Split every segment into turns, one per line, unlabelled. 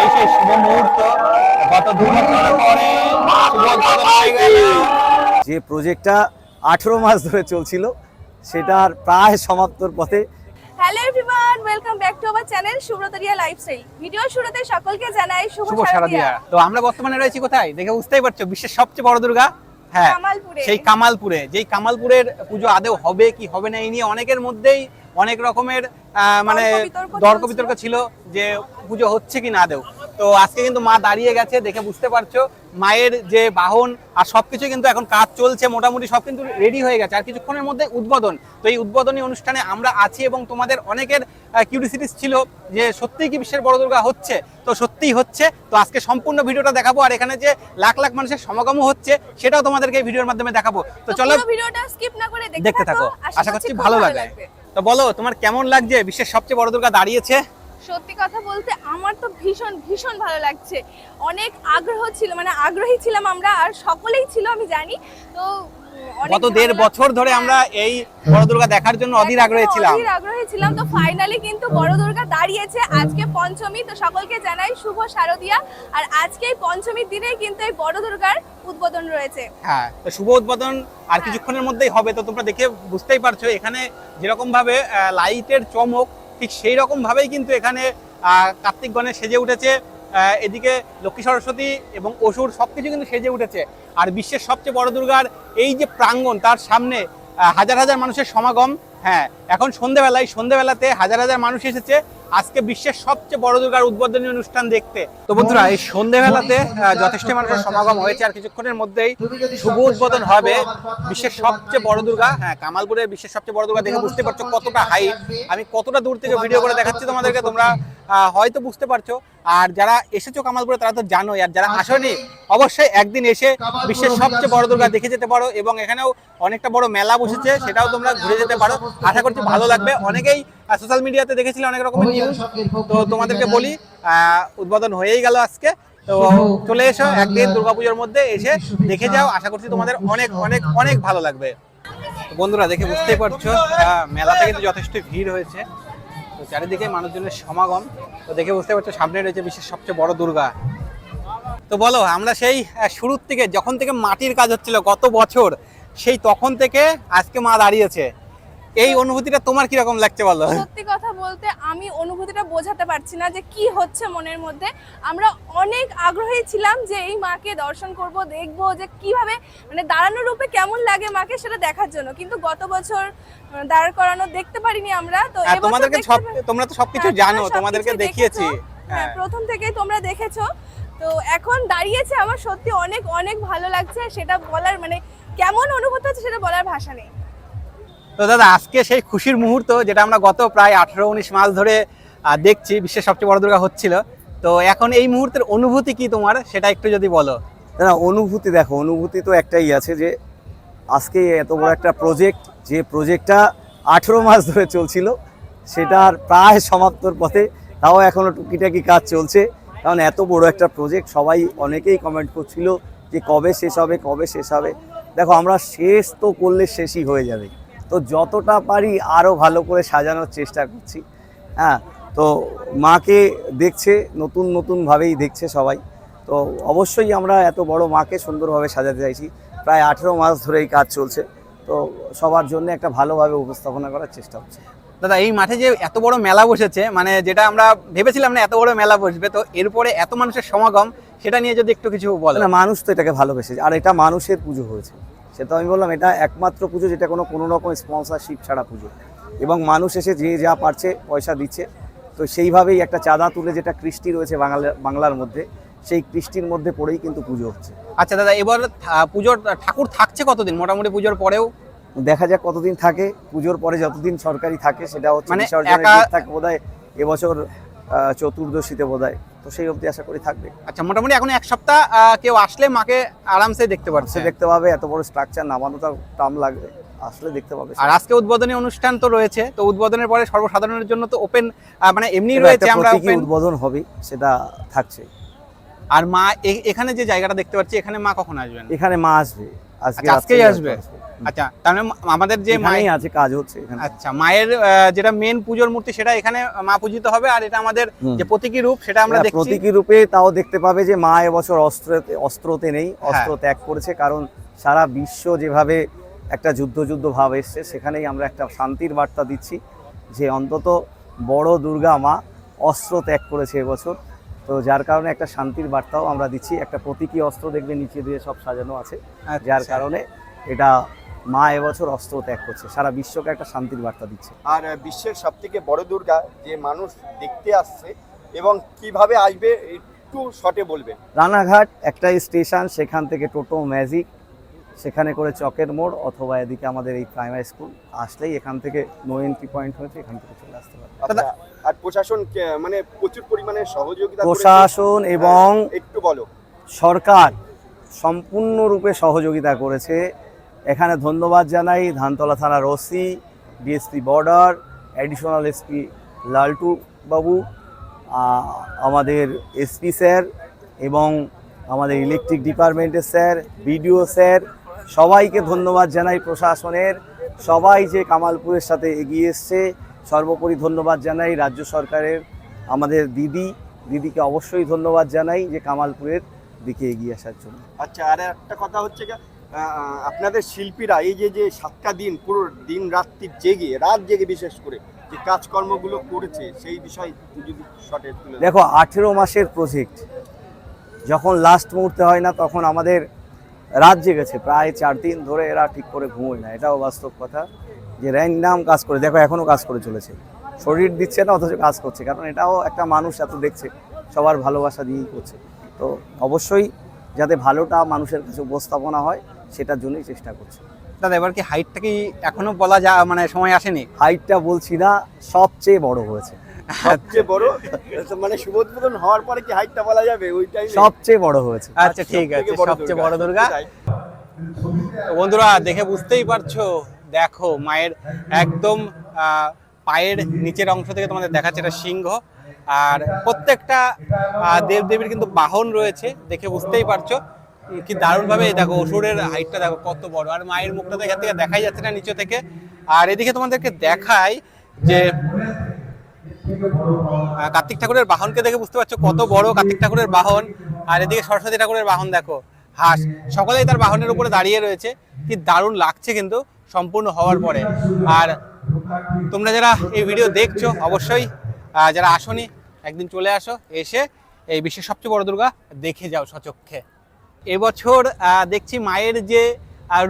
এই সেই শুভ মুহূর্ত। গত দু বছর পরে শুভ উদ্বোধন গেল।
যে প্রজেক্টটা আঠেরো মাস ধরে চলছিল সেটার প্রায় সমাপ্তর পথে
hello everyone welcome back to our channel সুব্রতরিয়া lifestyle video শুরুতে সকলকে জানাই শুভ শারদিয়া।
তো আমরা বর্তমানে রয়েছি কোথায়? দেখে বুঝতেই পারছ বিশ্বের সবচেয়ে বড় দুর্গা। হ্যাঁ সেই কামালপুরে। যেই কামালপুরের পুজো আদেও হবে কি হবে না এই নিয়ে অনেকের মধ্যেই অনেক রকমের মানে তর্ক
চলছিল।
বিতর্ক ছিল যে পুজো হচ্ছে কি না আদেও তো আজকে কিন্তু মা দাঁড়িয়ে গেছে দেখে বুঝতে পারছ মায়ের যে বাহন আর সবকিছু কিন্তু এখন কাজ চলছে মোটামুটি সব কিন্তু রেডি হয়ে গেছে। আর কিছুক্ষণের মধ্যে উদ্বোধন। তো এই উদ্বোধনী অনুষ্ঠানে আমরা আছি এবং তোমাদের অনেকের কিউরিসিটিস ছিল যে সত্যিই কি বিশ্বের বড় দুর্গা হচ্ছে? তো সত্যিই হচ্ছে। তো আজকে সম্পূর্ণ ভিডিওটা দেখাবো। আর এখানে যে লাখ লাখ মানুষের সমাগমও হচ্ছে সেটাও তোমাদেরকে ভিডিওর মাধ্যমে দেখাবো। তো
তো
চলো
ভিডিওটা স্কিপ না করে
দেখতে থাকো। আশা করছি ভালো লাগবে। তো বলো, তোমার কেমন লাগছে? বিশ্বের সবচেয়ে বড় দুর্গা দাঁড়িয়েছে।
সত্যি কথা বলতে আমার তো ভীষণ ভীষণ ভালো লাগছে। অনেক আগ্রহ ছিল মানে আগ্রহী ছিলাম আমরা, আর সকলেই ছিল, আমি জানি। তো
গত দেড় বছর ধরে আমরা এই বড় দুর্গা দেখার জন্য অধীর আগ্রহী ছিলাম
অধীর আগ্রহী ছিলাম তো ফাইনালি কিন্তু বড় দুর্গা দাঁড়িয়েছে আজকে পঞ্চমী। তো সকলকে জানাই শুভ শারদিয়া। আর আজকে পঞ্চমীর দিনে কিন্তু এই বড় দুর্গার উদ্বোধন রয়েছে।
হ্যাঁ তো শুভ উদ্বোধন আর কিছুক্ষণের মধ্যেই হবে তো তোমরা দেখে বুঝতেই পারছ এখানে যেরকম ভাবে লাইটের চমক ঠিক সেই রকম ভাবেই কিন্তু এখানে আহ, কার্তিক গণেশ সেজে উঠেছে। এদিকে লক্ষ্মী সরস্বতী এবং অসুর সব কিছু কিন্তু সেজে উঠেছে। আর বিশ্বের সবচেয়ে বড় দুর্গার এই যে প্রাঙ্গণ, তার সামনে হাজার হাজার মানুষের সমাগম হ্যাঁ এখন সন্ধেবেলায়, সন্ধেবেলাতে হাজার হাজার মানুষ এসেছে। আজকে বিশ্বের সবচেয়ে বড় দুর্গার উদ্বোধনী অনুষ্ঠান দেখতে। তো বন্ধুরা, এই সন্ধেবেলাতে যথেষ্ট মানুষের সমাগম হয়েছে। আর কিছুক্ষণের মধ্যেই শুভ উদ্বোধন হবে বিশ্বের সবচেয়ে বড় দুর্গা। হ্যাঁ কামালপুরের বিশ্বের সবচেয়ে বড় দুর্গা দেখে বুঝতে পারছ কতটা হাই আমি কতটা দূর থেকে ভিডিও করে দেখাচ্ছি তোমাদেরকে, তোমরা হয়তো বুঝতে পারছ। আর যারা এসেছ কামালপুরে, তারা তো জানোই। আর যারা আসেনি, অবশ্যই একদিন এসে বিশ্বের সবচেয়ে বড় দুর্গা দেখে যেতে পারো। এবং এখানেও অনেকটা বড় মেলা বসেছে, সেটাও তোমরা ঘুরে যেতে পারো। আশা করছি ভালো লাগবে। অনেকেই সোশ্যাল মিডিয়াতে দেখেছিলে অনেক রকমের নিউজ তো তোমাদেরকে বলি উদ্বোধন হয়েই গেল আজকে। তো চলে এসো একদিন দুর্গাপুজোর মধ্যে এসে দেখে যাও। আশা করছি তোমাদের অনেক অনেক অনেক ভালো লাগবে। বন্ধুরা দেখে বুঝতেই পারছ মেলাতে কিন্তু যথেষ্ট ভিড় হয়েছে। তো চারিদিকে মানুষজনের সমাগম। তো দেখে বুঝতে পারছ সামনে রয়েছে বিশ্বের সবচেয়ে বড় দুর্গা। তো বলো আমরা সেই শুরুর থেকে যখন থেকে মাটির কাজ হচ্ছিল গত বছর সেই তখন থেকে আজকে মা দাঁড়িয়েছে। এই অনুভূতিটা তোমার কীরকম লাগছে বলো?
সত্যি কথা বলতে আমি অনুভূতিটা বোঝাতে পারছি না যে কি হচ্ছে মনের মধ্যে। আমরা অনেক আগ্রহী ছিলাম যে এই মাকে দর্শন করব দেখব যে কীভাবে মানে দাঁড়ানো রূপে কেমন লাগে মাকে সেটা দেখার জন্য। কিন্তু গত বছর দাঁড় করানো দেখতে পারিনি আমরা তো এবছর
তোমাদেরকে সব তোমরা তো সবকিছু
হ্যাঁ,
জানো তোমাদেরকে দেখিয়েছি।
হ্যাঁ
হ্যাঁ।
প্রথম থেকেই তোমরা দেখেছ। তো এখন দাঁড়িয়েছে আমার সত্যি অনেক অনেক ভালো লাগছে। সেটা বলার মানে কেমন অনুভূতি হচ্ছে সেটা বলার ভাষা নেই।
তো দাদা, আজকে সেই খুশির মুহূর্ত যেটা আমরা গত প্রায় আঠারো উনিশ মাস ধরে দেখছি, বিশ্বের সবচেয়ে বড় দুর্গা হচ্ছিল। তো এখন এই মুহূর্তের অনুভূতি কি তোমার? সেটা একটু যদি বলো।
না, অনুভূতি দেখো, অনুভূতি তো একটাই আছে যে, আজকে এত বড় একটা প্রজেক্ট যে প্রজেক্টটা আঠেরো মাস ধরে চলছিল সেটার প্রায় সমাপ্তর পথে, তাও এখনও টুকিটাকি কাজ চলছে। কারণ এত বড় একটা প্রজেক্ট সবাই অনেকেই কমেন্ট করছিল যে কবে শেষ হবে, কবে শেষ হবে। দেখো, আমরা শেষ তো করলে শেষই হয়ে যাবে। তো যতটা পারি আরও ভালো করে সাজানোর চেষ্টা করছি। হ্যাঁ তো মাকে দেখছে নতুন নতুনভাবেই দেখছে সবাই। তো অবশ্যই আমরা এত বড় মাকে সুন্দরভাবে সাজাতে চাইছি। প্রায় আঠেরো মাস ধরে এই কাজ চলছে। তো সবার জন্য একটা ভালোভাবে উপস্থাপনা করার চেষ্টা হচ্ছে।
দাদা এই মাঠে যে এত বড় মেলা বসেছে মানে যেটা আমরা ভেবেছিলাম না এত বড় মেলা বসবে তো এরপরে এত মানুষের সমাগম সেটা নিয়ে যদি একটু কিছু বলে
মানুষ তো এটাকে ভালোবেসেছে আর এটা মানুষের পুজো হয়েছে। সেটা আমি বললাম এটা একমাত্র পুজো যেটা কোনো কোনো রকম স্পন্সরশিপ ছাড়া পুজো। এবং মানুষ এসে যে যা পারছে পয়সা দিচ্ছে। তো সেইভাবেই একটা চাঁদা তুলে যেটা কৃষ্টি রয়েছে বাংলা বাংলার মধ্যে সেই কৃষ্টির মধ্যে পড়েই কিন্তু পুজো হচ্ছে।
আচ্ছা দাদা এবার পুজোর ঠাকুর থাকছে কতদিন? মোটামুটি পুজোর পরেও?
দেখা যাক কতদিন থাকে। পুজোর পরে যতদিন সরকারি থাকে সেটা হচ্ছে
মানে
বিসর্জনের থাকে বোধহয় এবছর চতুর্দশীতে বোধ বোধহয়। তো সেই অবধি আশা করি থাকবে।
আচ্ছা মোটামুটি এখন এক সপ্তাহ কেউ আসলে মাকে আরামসে দেখতে পারছে?
দেখতে পাবে এত বড় স্ট্রাকচার নামানো তো টাম লাগবে। আসলে দেখতে পাবে
আর আজকে উদ্বোধনী অনুষ্ঠান তো রয়েছে তো উদ্বোধনের পরে সর্বসাধারণের জন্য তো ওপেন মানে এমনি রয়েছে আমরা
উদ্বোধন হবে সেটা থাকছে।
আর মা এখানে যে জায়গাটা দেখতে পাচ্ছি এখানে মা কখন আসবেন?
এখানে মা আসবে। আজকে
আচ্ছা, আজকেই আসবে? আচ্ছা তার আমাদের যে মায়ের
আছে কাজ হচ্ছে এখানে।
আচ্ছা মায়ের যেটা মেন পুজোর মূর্তি সেটা এখানে মা পূজিত হবে আর এটা আমাদের যে প্রতীকী রূপ সেটা আমরা দেখছি।
প্রতীকী রূপে তাও দেখতে পাবে যে মা এবছর অস্ত্রতে অস্ত্রতে নেই
হ্যাঁ।
অস্ত্র ত্যাগ করেছে কারণ সারা বিশ্ব যেভাবে একটা যুদ্ধ যুদ্ধ ভাব এসছে সেখানেই আমরা একটা শান্তির বার্তা দিচ্ছি যে অন্তত বড় দুর্গা মা অস্ত্র ত্যাগ করেছে এবছর। তো যার কারণে একটা শান্তির বার্তাও আমরা দিচ্ছি একটা প্রতীকী অস্ত্র দেখবে নিচে দিয়ে সব সাজানো আছে যার
আচ্ছা।
কারণে এটা মা এবছর অস্ত্র ত্যাগ করছে। সারা বিশ্বকে একটা শান্তির বার্তা দিচ্ছে।
আর বিশ্বের সব থেকে বড় দুর্গা যে মানুষ দেখতে আসছে এবং কীভাবে আসবে একটু শর্টে বলবে।
রানাঘাট একটা স্টেশন সেখান থেকে টোটো ম্যাজিক সেখানে করে চকের মোড় অথবা এদিকে আমাদের এই প্রাইমারি স্কুল। আসলেই এখান থেকে নো এন্ট্রি পয়েন্ট হয়েছে এখান থেকে চলে আসতে পারে
আপনারা- আর প্রশাসন মানে প্রচুর পরিমাণে সহযোগিতা
প্রশাসন এবং
হ্যাঁ, একটু বলো।
সরকার সম্পূর্ণরূপে সহযোগিতা করেছে। এখানে ধন্যবাদ জানাই ধানতলা থানার OC, DSP border additional SP Laltu babu আমাদের এসপি স্যার এবং আমাদের ইলেকট্রিক ডিপার্টমেন্টের স্যার বিডিও স্যার, সবাইকে ধন্যবাদ জানাই প্রশাসনের। সবাই যে কামালপুরের সাথে এগিয়ে এসছে, সর্বোপরি ধন্যবাদ জানাই রাজ্য সরকারের, আমাদের দিদি, দিদিকে অবশ্যই ধন্যবাদ জানাই যে কামালপুরের দিকে এগিয়ে আসার জন্য।
আচ্ছা আর একটা কথা হচ্ছে আপনাদের শিল্পীরা এই যে যে সাতটা দিন, পুরো দিন রাত্রি জেগে, রাত জেগে বিশেষ করে যে কাজকর্মগুলো করেছে, সেই বিষয়
দেখো, আঠেরো মাসের প্রজেক্ট যখন লাস্ট মুহূর্তে হয় না, তখন আমাদের রাত জেগেছে। প্রায় চার দিন ধরে এরা ঠিক করে ঘুমোয় না। এটাও বাস্তব কথা যে র্যান্ডাম কাজ করে, দেখো এখনও কাজ করে চলেছে। শরীর দিচ্ছে না, অথচ কাজ করছে। কারণ এটাও একটা মানুষ এত দেখছে, সবার ভালোবাসা দিয়েই করছে। তো অবশ্যই যাতে ভালোটা মানুষের কাছে উপস্থাপনা হয় সেটার জন্যই চেষ্টা করছে।
দাদা এবার কি হাইটটা কি এখনও বলা যা মানে সময় আসেনি?
হাইটটা বলছি না সবচেয়ে বড় হয়েছে।
সবচেয়ে বড়? মানে শুভোদ্বোধন হওয়ার পরে কি হাইটটা বলা যাবে ওই টাইমে
সবচেয়ে বড় হয়েছে।
আচ্ছা ঠিক আছে সবচেয়ে বড় দুর্গা। বন্ধুরা দেখে বুঝতেই পারছ দেখো মায়ের একদম পায়ের নিচের অংশ থেকে তোমাদের দেখাচ্ছে এটা সিংহ। আর প্রত্যেকটা দেবদেবীর কিন্তু বাহন রয়েছে দেখে বুঝতেই পারছ। কি দারুণ ভাবে দেখো অসুরের হাইটটা দেখো কত বড়। আর মায়ের মুখটা তো এখান থেকে দেখাই যাচ্ছে না নিচে থেকে। আর এদিকে তোমাদেরকে দেখাই যে কার্তিক ঠাকুরের বাহনকে দেখে বুঝতে পারছ কত বড় কার্তিক ঠাকুরের বাহন। আর এদিকে সরস্বতী ঠাকুরের বাহন দেখো, হাঁস। সকলেই তার বাহনের উপরে দাঁড়িয়ে রয়েছে। কি দারুণ লাগছে কিন্তু সম্পূর্ণ হওয়ার পরে। আর তোমরা যারা এই ভিডিও দেখছ, অবশ্যই যারা আসনি, একদিন চলে আসো, এসে এই বিশ্বের সবচেয়ে বড় দুর্গা দেখে যাও সচক্ষে এবছর দেখছি মায়ের যে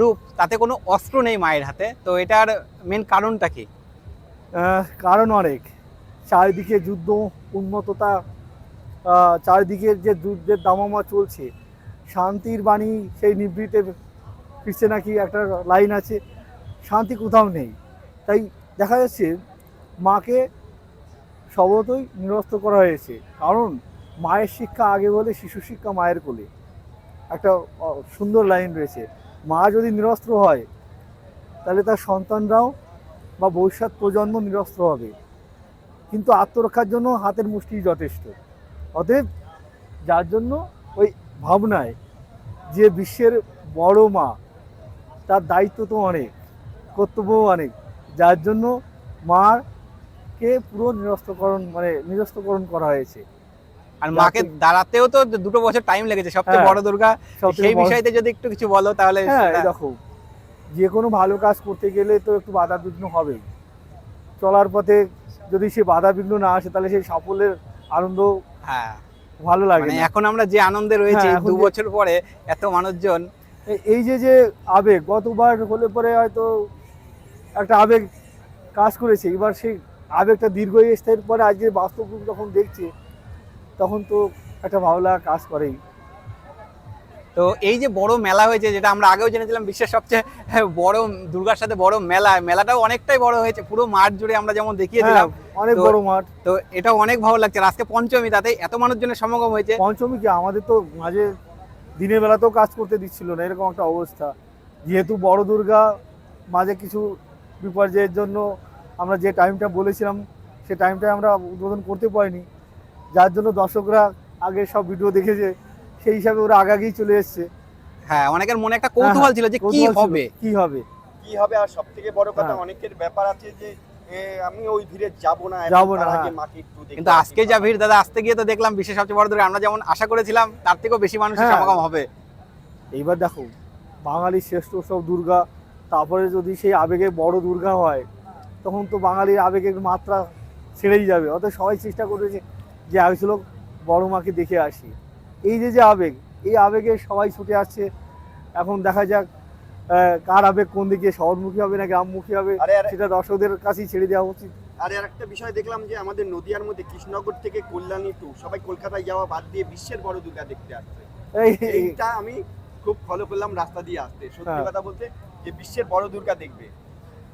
রূপ তাতে কোনো অস্ত্র নেই মায়ের হাতে। তো এটার মেন কারণটা কি?
কারণ অনেক। চারিদিকে যুদ্ধ উন্নততা আহ, চারিদিকে যে যুদ্ধের দামামা চলছে শান্তির বাণী সেই নিবৃতে ফিরছে নাকি একটা লাইন আছে শান্তি কোথাও নেই। তাই দেখা যাচ্ছে মাকে সবতই নিরস্ত করা হয়েছে। কারণ মায়ের শিক্ষা আগে বলে শিশু শিক্ষা মায়ের কোলে। একটা সুন্দর লাইন রয়েছে। মা যদি নিরস্ত্র হয়, তাহলে তার সন্তানরাও বা ভবিষ্যৎ প্রজন্ম নিরস্ত্র হবে। কিন্তু আত্মরক্ষার জন্য হাতের মুষ্টি যথেষ্ট। অতএব যার জন্য ওই ভাবনায় যে বিশ্বের বড় মা, তার দায়িত্ব তো অনেক, কর্তব্যও অনেক, যার জন্য মাকে পুরো নিরস্তকরণ মানে নিরস্তকরণ করা হয়েছে।
আর মাকে দাঁড়াতেও তো দুটো বছর টাইম লেগেছে সবচেয়ে
হ্যাঁ।
বড় দুর্গা সেই বিষয়তে যদি একটু কিছু বলো তাহলে
হ্যাঁ দেখো যে কোনো ভালো কাজ করতে গেলে তো একটু বাধা বিঘ্ন হবেই চলার পথে যদি সে বাধা বিঘ্ন না আসে তাহলে সেই সাফল্যের আনন্দ
হ্যাঁ
ভালো লাগে
মানে। এখন আমরা যে আনন্দে রয়েছি
হ্যাঁ,
দু বছর পরে এত মানুষজন
এই যে যে আবেগ গতবার হলে পরে হয়তো একটা আবেগ কাজ করেছে এবার সেই আবেগটা দীর্ঘস্থায়ীর পরে আজকে বাস্তব রূপ যখন দেখছে তখন তো একটা ভালো লাগা কাজ করেই।
তো এই যে বড় মেলা হয়েছে যেটা আমরা আগেও জেনেছিলাম বিশ্বের সবচেয়ে বড় দুর্গার সাথে বড় মেলা মেলাটাও অনেকটাই বড় হয়েছে পুরো মাঠ জুড়ে আমরা যেমন দেখিয়েছিলাম।
হ্যাঁ, অনেক বড় মাঠ।
তো এটা অনেক ভালো লাগছে আজকে পঞ্চমী তাতে এত মানুষজনের সমাগম হয়েছে।
পঞ্চমী কি আমাদের তো মাঝে দিনের বেলাতেও কাজ করতে দিচ্ছিল না এরকম একটা অবস্থা। যেহেতু বড় দুর্গা মাঝে কিছু বিপর্যয়ের জন্য আমরা যে টাইমটা বলেছিলাম সে টাইমটা আমরা উদ্বোধন করতে পারিনি। যার জন্য দর্শকরা আগে সব ভিডিও দেখেছে সেই হিসাবে ওরা আগাগেই চলে এসছে।
হ্যাঁ অনেকের মনে একটা কৌতূহল ছিল যে কি হবে?
কি হবে?
কি হবে? আর সব থেকে বড় কথা
হ্যাঁ।
অনেকের ব্যাপার আছে যে আমি ওই ভিড়ে যাব না
যাব হ্যাঁ।
মাকে একটু
কিন্তু আজকে যা ভিড় দাদা আসতে গিয়ে তো দেখলাম বিশ্বের সবচেয়ে বড় আমরা যেমন আশা করেছিলাম তার থেকেও বেশি মানুষের
হ্যাঁ।
সমাগম হবে।
এইবার দেখো বাঙালির শ্রেষ্ঠ সব দুর্গা তারপরে যদি সেই আবেগে বড় দুর্গা হয় তখন তো বাঙালির আবেগের মাত্রা ছেড়েই যাবে। অত সবাই চেষ্টা করেছে যে আসলে বড় মাকে দেখে আসি। এই যে যে আবেগ এই আবেগে সবাই ছুটে আসছে। এখন দেখা যাক কার আবেগ কোন দিকে শহরমুখী হবে না গ্রামমুখী হবে সেটা দর্শকদের কাছেই ছেড়ে দেওয়া উচিত।
আর আর একটা বিষয় দেখলাম যে আমাদের নদিয়ার মধ্যে কৃষ্ণনগর থেকে কল্যাণী টু সবাই কলকাতায় যাওয়া বাদ দিয়ে বিশ্বের বড় দুর্গা দেখতে আসছে।
এই- এই-
এইটা আমি খুব ফলো করলাম রাস্তা দিয়ে আসতে। সত্যি
হ্যাঁ।
কথা বলতে যে বিশ্বের বড় দুর্গা দেখবে।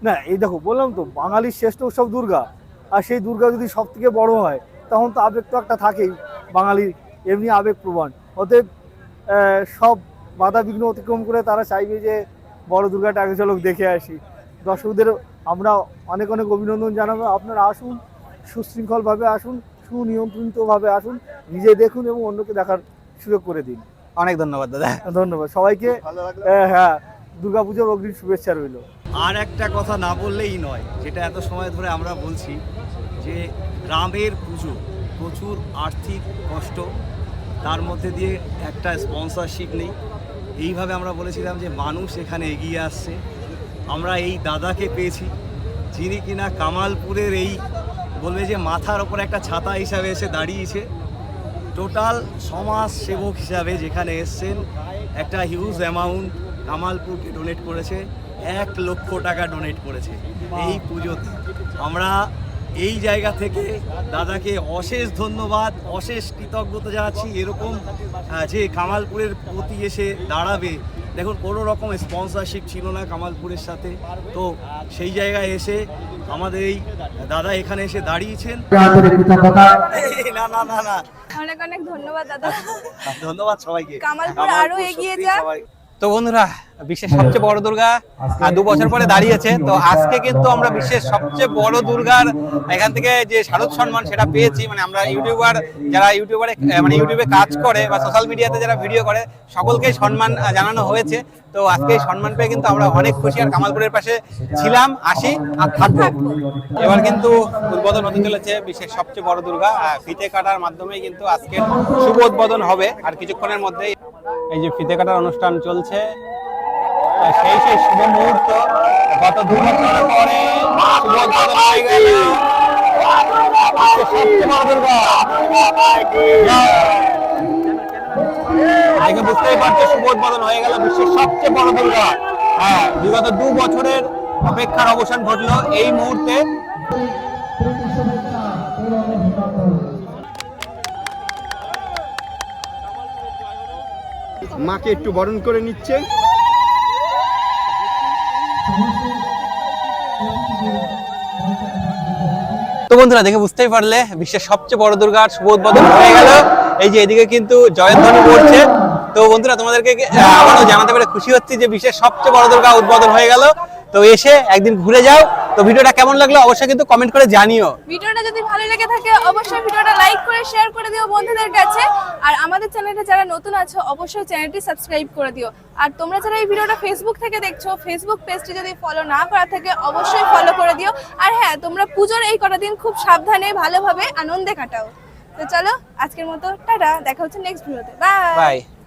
না এই দেখো বললাম তো বাঙালির শ্রেষ্ঠ উৎসব দুর্গা। আর সেই দুর্গা যদি সব থেকে বড় হয় তখন তো আবেগ তো একটা থাকেই বাঙালির এমনি আবেগ প্রবণ। অতএব সব বাধা বিঘ্ন অতিক্রম করে তারা চাইবে যে বড় দুর্গাটা আগে চলক দেখে আসি। দর্শকদের আমরা অনেক অনেক অভিনন্দন জানাব। আপনারা আসুন সুশৃঙ্খলভাবে আসুন সুনিয়ন্ত্রিতভাবে আসুন নিজে দেখুন এবং অন্যকে দেখার সুযোগ করে দিন।
অনেক ধন্যবাদ দাদা।
ধন্যবাদ। সবাইকে হ্যাঁ দুর্গাপুজোর অগ্রিম শুভেচ্ছা রইল।
আর একটা কথা না বললেই নয় যেটা এত সময় ধরে আমরা বলছি যে গ্রামের পুজো, প্রচুর আর্থিক কষ্ট, তার মধ্যে দিয়ে একটা স্পন্সরশিপ নেই। এইভাবে আমরা বলেছিলাম যে মানুষ এখানে এগিয়ে আসছে। আমরা এই দাদাকে পেয়েছি, যিনি কিনা কামালপুরের এই বলবে যে মাথার ওপর একটা ছাতা হিসাবে এসে দাঁড়িয়েছে। টোটাল সমাজ সেবক হিসাবে যেখানে এসছেন, একটা হিউজ অ্যামাউন্ট কামালপুরকে ডোনেট করেছে, এক লক্ষ টাকা ডোনেট করেছে এই পুজোতে। আমরা এই জায়গা থেকে দাদাকে অশেষ ধন্যবাদ অশেষ কৃতজ্ঞতা জানাচ্ছি। এরকম যে কামালপুরের প্রতি এসে দাঁড়াবে দেখুন কোনো রকম স্পন্সরশিপ ছিল না কামালপুরের সাথে। তো সেই জায়গায় এসে আমাদের এই দাদা এখানে এসে দাঁড়িয়েছেন। না না না না।
অনেক অনেক ধন্যবাদ দাদা।
ধন্যবাদ সবাইকে।
কামালপুর আরও এগিয়ে যাক।
তো বন্ধুরা বিশ্বের সবচেয়ে বড় দুর্গা দু বছর পরে দাঁড়িয়েছে। তো আজকে কিন্তু আমরা বিশ্বের সবচেয়ে বড় দুর্গার এখান থেকে যে শারদ সম্মান সেটা পেয়েছি। মানে আমরা ইউটিউবার যারা ইউটিউবারে মানে ইউটিউবে কাজ করে বা সোশ্যাল মিডিয়াতে যারা ভিডিও করে সকলকে সম্মান জানানো হয়েছে। তো আজকে এই সম্মান পেয়ে কিন্তু আমরা অনেক খুশি। আর কামালপুরের পাশে ছিলাম আসি আর থাকব। এবার কিন্তু উদ্বোধন হতে চলেছে বিশ্বের সবচেয়ে বড় দুর্গা। ফিতে কাটার মাধ্যমে কিন্তু আজকে শুভ উদ্বোধন হবে। আর কিছুক্ষণের মধ্যেই এই যে ফিতে কাটার অনুষ্ঠান চলছে। সেই সেই শুভ মুহূর্ত। গত দু বছর পরে শুভ বুঝতেই পারছ, শুভ উদ্বোধন হয়ে গেল বিশ্বের সবচেয়ে বড় দুর্গা। হ্যাঁ বিগত দু বছরের অপেক্ষার অবসান ঘটলো এই মুহূর্তে।
মাকে একটু বরণ করে নিচ্ছে।
তো বন্ধুরা, দেখে বুঝতেই পারলে বিশ্বের সবচেয়ে বড় দুর্গার শুভ উদ্বোধন হয়ে গেল। এই যে এদিকে কিন্তু জয়ধ্বনি পড়ছে। তো বন্ধুরা, তোমাদেরকে জানাতে পেরে খুশি হচ্ছে যে বিশ্বের সবচেয়ে বড় দুর্গা উদ্বোধন হয়ে গেল। তো এসে একদিন ঘুরে যাও। তো ভিডিওটা কেমন লাগল অবশ্যই কিন্তু কমেন্ট করে জানিও।
ভিডিওটা যদি ভালো লেগে থাকে অবশ্যই ভিডিওটা লাইক করে শেয়ার করে দিও বন্ধুদের কাছে। আর আমাদের চ্যানেলটা যারা নতুন আছো অবশ্যই চ্যানেলটি সাবস্ক্রাইব করে দিও। আর তোমরা যারা এই ভিডিওটা ফেসবুক থেকে দেখছ ফেসবুক পেজটি যদি ফলো না করা থাকে অবশ্যই ফলো করে দিও। আর হ্যাঁ তোমরা পুজোর এই কটা দিন খুব সাবধানে ভালোভাবে আনন্দে কাটাও। তো চলো আজকের মতো টাটা দেখা হচ্ছে নেক্সট ভিডিওতে বাই
বাই